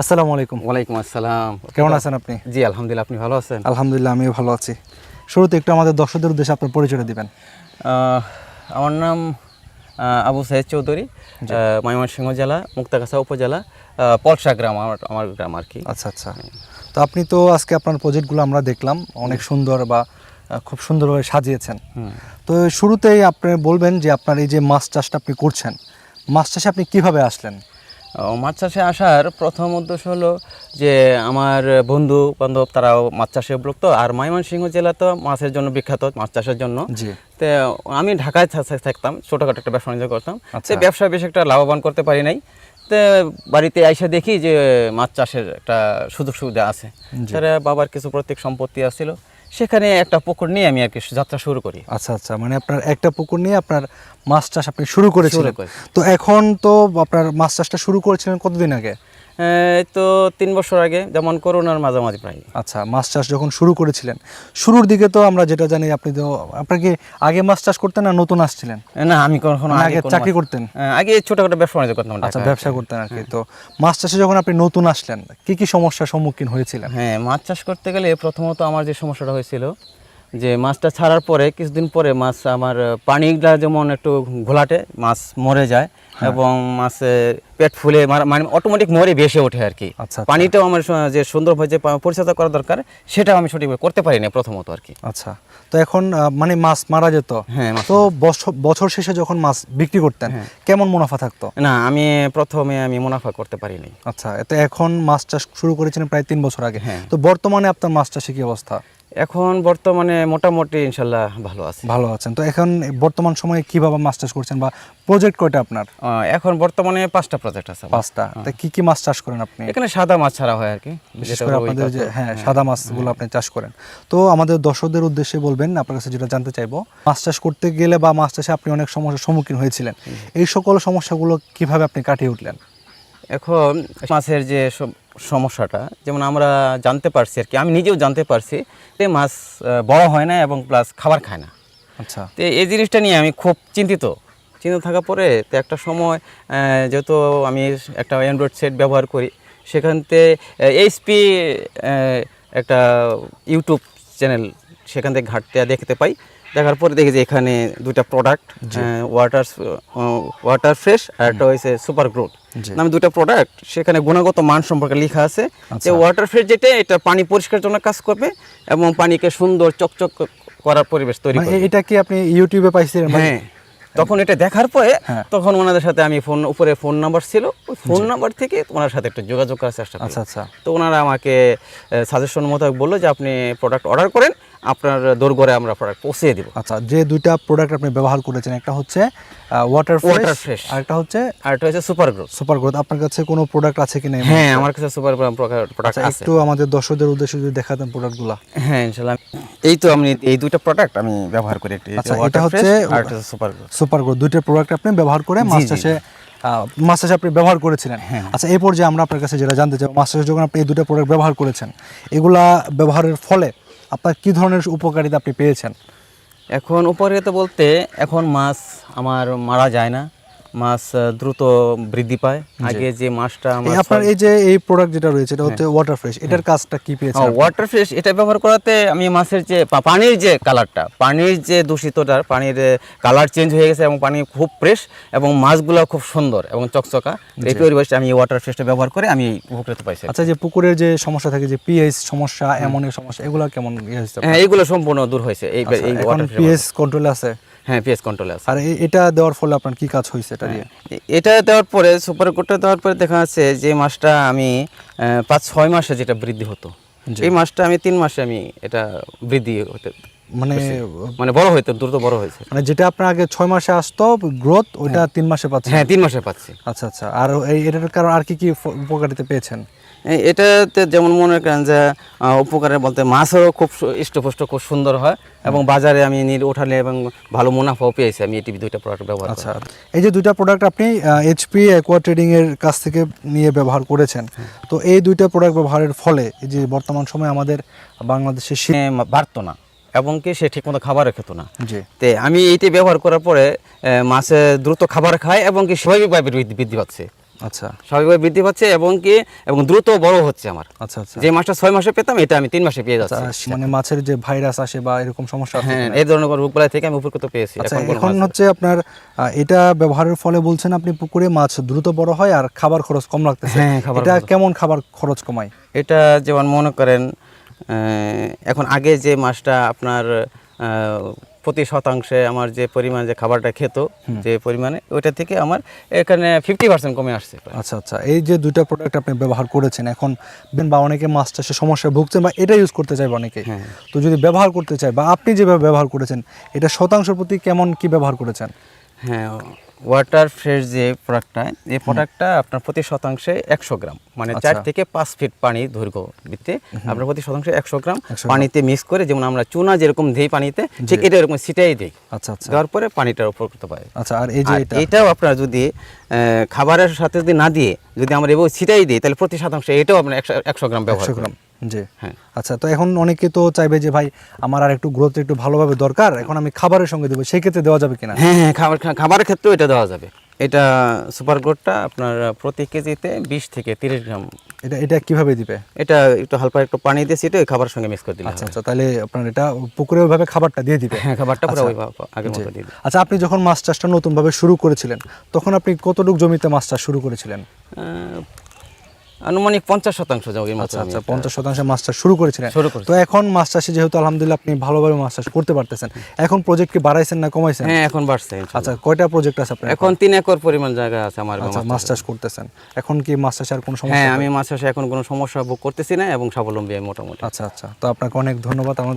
আসসালামু আলাইকুম। ওয়ালাইকুম আসসালাম। কেমন আছেন আপনি? জি আলহামদুলিল্লাহ আপনি ভালো আছেন? আলহামদুলিল্লাহ আমিও ভালো আছি। শুরুতে একটু আমাদের দর্শকদের উদ্দেশ্যে আপনার পরিচয় দিবেন। আমার নাম আবু সাইদ চৌধুরী ময়মনসিংহ জেলা মুক্তাগাছা উপজেলা পলসা গ্রাম আমার আমার গ্রাম আর কি। আচ্ছা আচ্ছা। তো আপনি তো আজকে আপনার প্রজেক্টগুলো আমরা দেখলাম অনেক সুন্দর বা খুব সুন্দরভাবে সাজিয়েছেন। তো শুরুতেই আপনি বলবেন যে আপনার এই যে মাছ চাষটা আপনি করছেন মাছ চাষে আপনি কীভাবে আসলেন? মাছ চাষে আসার প্রথম উদ্দেশ্য হলো যে আমার বন্ধু বান্ধব তারাও মাছ চাষে উপলব্ধ আর ময়মনসিংহ জেলা তো মাছের জন্য বিখ্যাত মাছ চাষের জন্য। তো আমি ঢাকায় থাকতাম ছোটোখাটো একটা ব্যবসা বাণিজ্য করতাম। সে তো ব্যবসা বেশ একটা লাভবান করতে পারি নাই। তো বাড়িতে আইসা দেখি যে মাছ চাষের একটা সুযোগ সুবিধা আছে তারা বাবার কিছু প্রত্যেক সম্পত্তি আছিল সেখানে একটা পুকুর নিয়ে আমি আর কি যাত্রা শুরু করি। আচ্ছা আচ্ছা মানে আপনার একটা পুকুর নিয়ে আপনার মাছ চাষ আপনি শুরু করেছিলেন। তো এখন তো আপনার মাছ চাষটা শুরু করেছিলেন কতদিন আগে? তো তিন বছর আগে যেমন করোনার মাঝামাঝি প্রায়। আচ্ছা মাছ চাষ যখন শুরু করেছিলেন শুরুর দিকে তো আমরা যেটা জানি আপনি তো আপনার কি আগে মাছ চাষ করতেন না নতুন আসছিলেন? না আমি কখনো আগে চাকরি করতেন? হ্যাঁ, আগে ছোটখাটো ব্যবসা বাণিজ্য করতাম আচ্ছা ব্যবসা করতেন আর কি। তো মাছ চাষে যখন আপনি নতুন আসলেন কি কি সমস্যার সম্মুখীন হয়েছিলেন? হ্যাঁ মাছ চাষ করতে গেলে প্রথমত আমার যে সমস্যাটা হয়েছিল যে মাছটা ছাড়ার পরে কিছুদিন পরে মাছ আমার পানিটা যেমন একটু ঘোলাটে মাছ মরে যায় হ্যাঁ। এবং মাছের পেট ফুলে মানে অটোমেটিক মরে ভেসে ওঠে আর কি আচ্ছা, আচ্ছা। পানিটাও আমার যে সুন্দরভাবে যে পরিচর্যা করা দরকার সেটাও আমি সঠিকভাবে করতে পারি না প্রথমত আর কি আচ্ছা তো এখন মানে মাছ মারা যেত হ্যাঁ, তো বছর বছর শেষে যখন মাছ বিক্রি করতেন হ্যাঁ। কেমন মুনাফা থাকতো না আমি প্রথমে আমি মুনাফা করতে পারিনি আচ্ছা তো এখন মাছ চাষ শুরু করেছেন প্রায় তিন বছর আগে হ্যাঁ। তো বর্তমানে আপনার মাছ চাষে কি অবস্থা এখন বর্তমানে মোটামুটি ইনশাল্লাহ ভালো আছে। ভালো আছেন। তো এখন বর্তমান সময়ে কীভাবে মাছ চাষ করছেন বা প্রজেক্ট কয়টা আপনার? এখন বর্তমানে পাঁচটা প্রজেক্ট আছে পাঁচটা। তা কি কি মাছ চাষ করেন আপনি? এখানে সাদা মাছ ছাড়া হয় আর কি। বিশেষ করে আপনাদের যে হ্যাঁ সাদা মাছগুলো আপনি চাষ করেন। তো আমাদের দর্শকদের উদ্দেশ্যে বলবেন আপনার কাছে যেটা জানতে চাইব মাছ চাষ করতে গেলে বা মাছ চাষে আপনি অনেক সমস্যার সম্মুখীন হয়েছিলেন। এই সকল সমস্যাগুলো কীভাবে আপনি কাটিয়ে উঠলেন? এখন মাছের যে সমস্যাটা যেমন আমরা জানতে পারছি আর কি আমি নিজেও জানতে পারছি যে মাছ বড় হয় না এবং প্লাস খাবার খায় না। আচ্ছা। তো এই জিনিসটা নিয়ে আমি খুব চিন্তিত। চিন্তিত থাকার পরে তো একটা সময় যেহেতু আমি একটা অ্যান্ড্রয়েড সেট ব্যবহার করি সেখানতে এইচপি একটা ইউটিউব চ্যানেল সেখান থেকে ঘাটতে দেখতে পাই। দেখার পরে দেখি যে এখানে দুইটা প্রোডাক্ট ওয়াটার ওয়াটার ফ্রেশ আর একটা হয়েছে সুপার গ্রোথ। নামে দুটো প্রোডাক্ট সেখানে গুণগত মান সম্পর্কে লেখা আছে যে আচ্ছা। ওয়াটার ফ্রেশ যেটা এটা পানি পরিষ্কার জন্য কাজ করবে এবং পানিকে সুন্দর চকচক করার পরিবেশ তৈরি মানে করবে। এটা কি আপনি ইউটিউবে পাইছিলেন মানে- হ্যাঁ। তখন এটা দেখার পরে হ্যাঁ। তখন ওনাদের সাথে আমি ফোন উপরে ফোন নাম্বার ছিল। ওই ফোন নাম্বার থেকে ওনার সাথে একটু যোগাযোগ করার চেষ্টা আচ্ছা আচ্ছা। তো ওনারা আমাকে সাজেশন মোতাবেক বলল যে আপনি প্রোডাক্ট অর্ডার করেন। আপনার দোরগড়ে আমরা প্রোডাক্ট পৌঁছে দিব। আচ্ছা যে দুইটা প্রোডাক্ট আপনি ব্যবহার করেছেন একটা হচ্ছে ওয়াটার Water ফ্রেশ fresh। আর একটা হচ্ছে আর এটা হচ্ছে সুপার গ্রোথ সুপার গ্রোথ আপনার কাছে কোনো প্রোডাক্ট আছে কি না হ্যাঁ আমার কাছে সুপার প্রোডাক্ট আচ্ছা, আছে। একটু আমাদের দর্শকদের উদ্দেশ্যে যদি দেখাতেন প্রোডাক্টগুলো হ্যাঁ ইনশাআল্লাহ এই তো আমি এই দুইটা প্রোডাক্ট আমি ব্যবহার করি একটি আচ্ছা, এটা হচ্ছে আর এটা সুপার গ্রোথ সুপার গ্রোথ দুইটা প্রোডাক্ট আপনি ব্যবহার করে মাছ চাষে মাছ চাষে আপনি ব্যবহার করেছিলেন। হ্যাঁ। আচ্ছা এই পর্যায়ে আমরা আপনার কাছে যেটা জানতে চাই মাছ চাষে যখন আপনি এই দুটো প্রোডাক্ট ব্যবহার করেছেন এগুলা ব্যবহারের ফলে আপনার কি ধরনের উপকারিতা আপনি পেয়েছেন? এখন উপকারিতা বলতে এখন মাছ আমার মারা যায় না। মাছ দ্রুত বৃদ্ধি পায়। আগে যে মাছটা আমার আপনার এই যে এই প্রোডাক্ট যেটা রয়েছে এটা হচ্ছে ওয়াটার ফ্রেশ এটার কাজটা কি আপনি? ওয়াটার ফ্রেশ এটা ব্যবহার করাতে আমি মাছের যে পানির যে কালারটা পানির যে দূষিতটার পানির কালার চেঞ্জ হয়ে গেছে এবং পানি খুব ফ্রেশ এবং মাছগুলো খুব সুন্দর এবং চকচকা এই পরিবেশে আমি ওয়াটার ফ্রেশটা ব্যবহার করে আমি উপকৃত পাইছি। আচ্ছা যে পুকুরের যে সমস্যা থাকে যে পিএইচ সমস্যা অ্যামোনিয়া সমস্যা এগুলো কেমন ইয়ে হ্যাঁ এইগুলো সম্পূর্ণ দূর হয়েছে। এই ওয়াটার পিএইচ কন্ট্রোলে আছে? হ্যাঁ পিএস কন্ট্রোলে আছে। আর এটা দেওয়ার ফলে আপনার কি কাজ হয়েছে এটা দিয়ে? এটা দেওয়ার পরে সুপার কোটটা দেওয়ার পরে দেখা যাচ্ছে যে মাছটা আমি পাঁচ ছয় মাসে যেটা বৃদ্ধি হতো। এই মাছটা আমি তিন মাসে আমি এটা বৃদ্ধি হতে মানে মানে বড় হইতে দ্রুত বড় হয়েছে। মানে যেটা আপনার আগে ছয় মাসে আসতো গ্রোথ ওইটা তিন মাসে পাচ্ছে হ্যাঁ তিন মাসে পাচ্ছি। আচ্ছা আচ্ছা। আর এই এটার কারণ আর কি কি উপকারিতা পেয়েছেন? এটাতে যেমন মনে করেন যে উপকারে বলতে মাছও খুব ইষ্টপুষ্ট খুব সুন্দর হয় এবং বাজারে আমি নীল ওঠালে এবং ভালো মুনাফাও পেয়েছি আমি এটি দুইটা প্রোডাক্ট ব্যবহার আচ্ছা। এই যে দুইটা প্রোডাক্ট আপনি এইচপি অ্যাকোয়া ট্রেডিংয়ের কাছ থেকে নিয়ে ব্যবহার করেছেন তো এই দুইটা প্রোডাক্ট ব্যবহারের ফলে এই যে বর্তমান সময়ে আমাদের বাংলাদেশে সে বাড়তো না এবং কি সে ঠিকমতো খাবারও খেত না। জি। তে আমি এইটি ব্যবহার করার পরে মাছে দ্রুত খাবার খায় এবং কি স্বাভাবিকভাবে বৃদ্ধি পাচ্ছে। আচ্ছা। স্বাভাবিকভাবে বৃদ্ধি পাচ্ছে এবং কি এবং দ্রুত বড় হচ্ছে আমার। আচ্ছা আচ্ছা। যে মাছটা ছয় মাসে পেতাম এটা আমি তিন মাসে পেয়ে আচ্ছা, যাচ্ছি। মানে মাছের যে ভাইরাস আসে বা এরকম সমস্যা হ্যাঁ এই ধরনের রোগবালাই থেকে আমি উপকৃত পেয়েছি। আচ্ছা এখন হচ্ছে আপনার এটা ব্যবহারের ফলে বলছেন আপনি পুকুরে মাছ দ্রুত বড় হয় আর খাবার খরচ কম লাগতেছে। হ্যাঁ, খাবার এটা কেমন খাবার খরচ কমায়? এটা যেমন মনে করেন আহ, এখন আগে যে মাছটা আপনার আহ, প্রতি শতাংশে আমার যে পরিমাণ যে খাবারটা খেত যে পরিমাণে ওইটা থেকে আমার এখানে ফিফটি পার্সেন্ট কমে আসছে আচ্ছা আচ্ছা। এই যে দুইটা প্রোডাক্ট আপনি ব্যবহার করেছেন এখন বা অনেকে মাছ চাষে সমস্যায় ভুগছেন বা এটা ইউজ করতে চাইবে অনেকে। হ্যাঁ। তো যদি ব্যবহার করতে চায় বা আপনি যেভাবে ব্যবহার করেছেন এটা শতাংশ প্রতি কেমন কি ব্যবহার করেছেন? হ্যাঁ ওয়াটার ফ্রেশ যে প্রোডাক্টটা এই প্রোডাক্টটা আপনার প্রতি শতাংশে একশো গ্রাম। মানে চার আচ্ছা। থেকে পাঁচ ফিট পানি দৈর্ঘ্য ভিত্তি আপনার প্রতি শতাংশে একশো গ্রাম পানিতে মিক্স করে যেমন আমরা চুনা যেরকম দিই পানিতে ঠিক এটা এরকম ছিটাই দিই। আচ্ছা আচ্ছা। দেওয়ার পরে পানিটার উপকৃত পায় আচ্ছা আর এই যে এটাও আপনার যদি খাবারের সাথে যদি না দিয়ে যদি আমরা এবার ছিটাই দিই তাহলে প্রতি শতাংশে এটাও আপনার একশো একশো গ্রাম ব্যবহার গ্রাম। জি। হ্যাঁ। আচ্ছা তো এখন অনেকে তো চাইবে যে ভাই আমার আর একটু গ্রোথ একটু ভালোভাবে দরকার এখন আমি খাবারের সঙ্গে দেবো। সেই ক্ষেত্রে দেওয়া যাবে কিনা? হ্যাঁ হ্যাঁ খাবার খাবারের ক্ষেত্রেও এটা দেওয়া যাবে। এটা সুপার গোটটা আপনার প্রতি কেজিতে বিশ থেকে তিরিশ গ্রাম। এটা এটা কীভাবে দিবে? এটা একটু হালকা একটু পানি দিয়ে ছিটে ওই খাবারের সঙ্গে মিক্স করে দিলে আচ্ছা আচ্ছা তাহলে আপনার এটা পুকুরে ওইভাবে খাবারটা দিয়ে দিবে? হ্যাঁ খাবারটা পুরো আচ্ছা। ওই মতো দিয়ে। আচ্ছা আপনি যখন মাছ চাষটা নতুনভাবে শুরু করেছিলেন তখন আপনি কতটুকু জমিতে মাছ চাষ শুরু করেছিলেন? আনুমানিক পঞ্চাশ শতাংশ জমির আচ্ছা আচ্ছা পঞ্চাশ শতাংশ মাছ চাষ শুরু করেছিলেন। শুরু। তো এখন মাছ চাষে যেহেতু আলহামদুলিল্লাহ আপনি ভালোভাবে মাছ চাষ করতে পারতেছেন এখন প্রজেক্ট কি বাড়াইছেন না কমাইছেন? হ্যাঁ এখন বাড়ছে আচ্ছা কয়টা প্রজেক্ট আছে আপনার এখন তিন একর পরিমাণ জায়গা আছে আমার আচ্ছা মাছ চাষ করতেছেন। এখন কি মাছ চাষে আর কোনো সমস্যা হ্যাঁ আমি মাছ চাষে এখন কোনো সমস্যা ভোগ করতেছি না এবং স্বাবলম্বী আমি মোটামুটি। আচ্ছা আচ্ছা। তো আপনাকে অনেক ধন্যবাদ। আমার